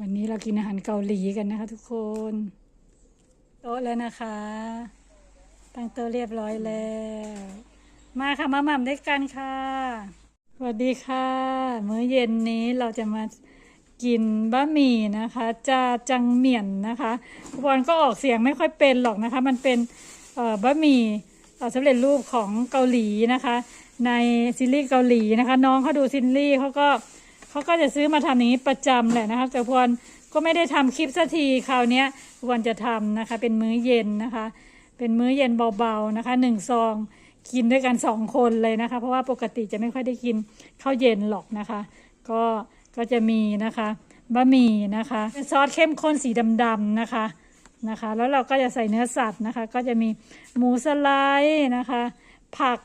วันนี้เรากินอาหารเกาหลีกันนะคะ ทุกคน โต๊ะแล้วนะคะ ตั้งโต๊ะเรียบร้อยแล้ว มาค่ะมาหม่ำด้วยกันค่ะ สวัสดีค่ะ มื้อเย็นนี้เราจะมากินบะหมี่นะคะจาจังเหมี่ยนนะคะทุกคนก็ออกเสียงไม่ค่อยเป็นหรอกนะคะ มันเป็นบะหมี่อ่อสำเร็จรูปของเกาหลีนะคะ ในซีรีส์เกาหลีนะคะ น้องเขาดูซีรีส์เขาก็ เขาก็จะซื้อมาทำอย่างนี้ประจำแหละนะคะแต่พรก็ไม่ได้ทำคลิปสักทีคราวนี้ยพรจะทำนะคะ เป็นมื้อเย็นนะคะ เป็นมื้อเย็นเบาๆนะคะหนึ่งซองกินด้วยกันสองคนเลยนะคะ เพราะว่าปกติจะไม่ค่อยได้กินข้าวเย็นหรอกนะคะ ก็ก็จะมีนะคะบะหมี่นะคะซอสเข้มข้นสีดำๆนะคะนะคะ แล้วเราก็จะใส่เนื้อสัตว์นะคะ ก็จะมีหมูสไลด์นะคะ ผัก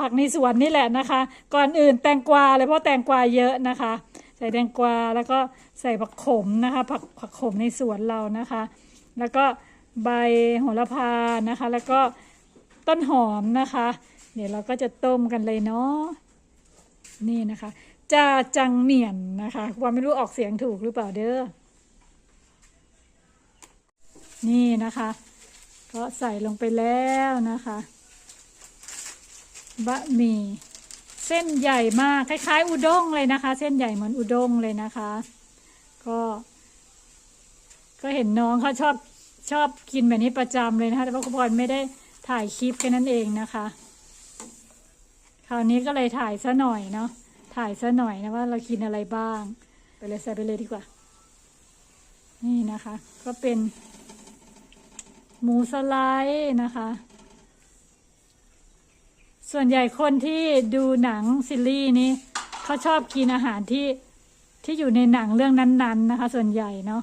ผักในสวนนี่แหละนะคะ ก่อนอื่นแตงกวาเลยเพราะแตงกวาเยอะนะคะ ใส่แตงกวาแล้วก็ใส่ผักขมนะคะ ผักผักขมในสวนเรานะคะ แล้วก็ใบโหระพานะคะ แล้วก็ต้นหอมนะคะ เดี๋ยวเราก็จะต้มกันเลยเนาะนี่นะคะจาจังเหมียนนะคะว่าไม่รู้ออกเสียงถูกหรือเปล่าเด้อนี่นะคะ ก็ใส่ลงไปแล้วนะคะ บะหมี่เส้นใหญ่มากคล้ายๆ อุด้งเลยนะคะ เส้นใหญ่เหมือนอุด้งเลยนะคะ ก็ ก็เห็นน้องเขาชอบชอบกินแบบนี้ประจำเลยนะคะ แต่ว่าคุณพรไม่ได้ถ่ายคลิปแค่นั้นเองนะคะ คราวนี้ก็เลยถ่ายซะหน่อยเนาะถ่ายซะหน่อยนะว่าเรากินอะไรบ้าง ไปเลยใส่ไปเลยดีกว่า นี่นะคะ ก็เป็น หมูสไลด์นะคะ ส่วนใหญ่คนที่ดูหนังซีรีส์นี้เขาชอบกินอาหารที่ที่อยู่ในหนังเรื่องนั้นๆนะคะ ส่วนใหญ่เนาะ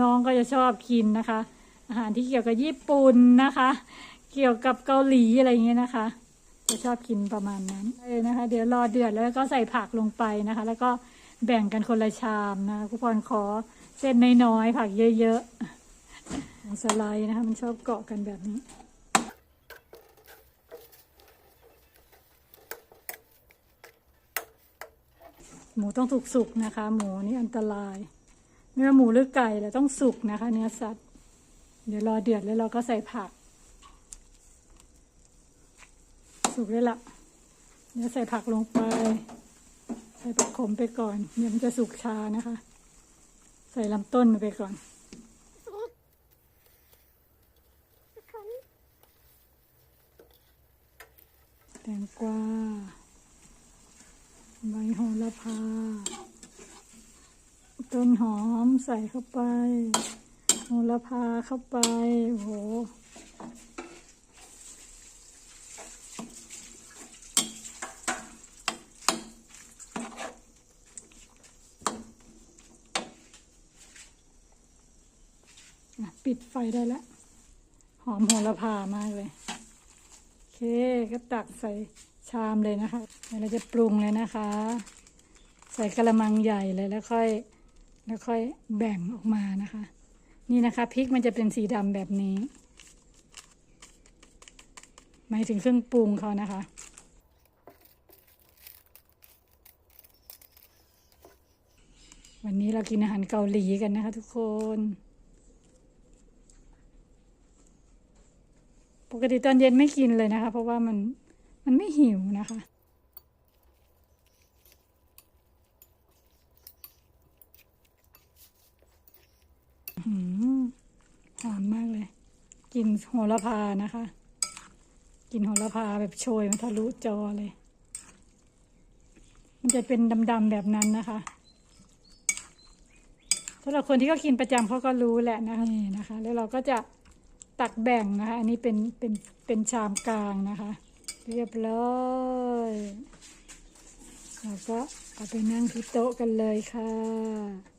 น้องก็จะชอบกินนะคะ อาหารที่เกี่ยวกับญี่ปุ่นนะคะ เกี่ยวกับเกาหลีอะไรอย่างเงี้ยนะคะ จะชอบกินประมาณนั้นเลยนะคะ เดี๋ยวรอเดือดแล้วก็ใส่ผักลงไปนะคะ แล้วก็แบ่งกันคนละชามนะคะคุณพรขอเส้นน้อยๆผักเยอะๆสไลด์นะคะ มันชอบเกาะกันแบบนี้ หมูต้องถูกสุกนะคะ หมูนี่อันตราย เนื้อหมูหรือไก่แหละต้องสุกนะคะ เนื้อสัตว์ เดี๋ยวรอเดือดแล้วเราก็ใส่ผัก สุกได้ละเดี๋ยวใส่ผักลงไป ใส่ผักขมไปก่อนเดี๋ยวมันจะสุกช้านะคะ ใส่ลำต้นไปก่อนแตงกวา ใบโหระพา ต้นหอมใส่เข้าไป โหระพาเข้าไปโอ้โหปิดไฟได้แล้ว หอมโหระพามากเลย โอเค ก็ตักใส่ ชามเลยนะคะเราจะปรุงเลยนะคะ ใส่กระมังใหญ่เลยแล้วค่อย แล้วค่อยแบ่งออกมานะคะ นี่นะคะพริกมันจะเป็นสีดำแบบนี้ หมายถึงเครื่องปรุงเขานะคะวันนี้เรากินอาหารเกาหลีกันนะคะทุกคน ปกติตอนเย็นไม่กินเลยนะคะ เพราะว่ามัน มันไม่หิวนะคะ หืมหอมมากเลย กินโหระพานะคะ กินโหระพาแบบโชยมันทะลุจอเลย มันจะเป็นดำๆแบบนั้นนะคะสำหรับคนที่เขากินประจำเขาก็รู้แหละนะคะนี่นะคะ แล้วเราก็จะตักแบ่งนะคะ อันนี้เป็นเป็นเป็นชามกลางนะคะ เรียบร้อยเราก็เอาไปนั่งที่โต๊ะกันเลยค่ะ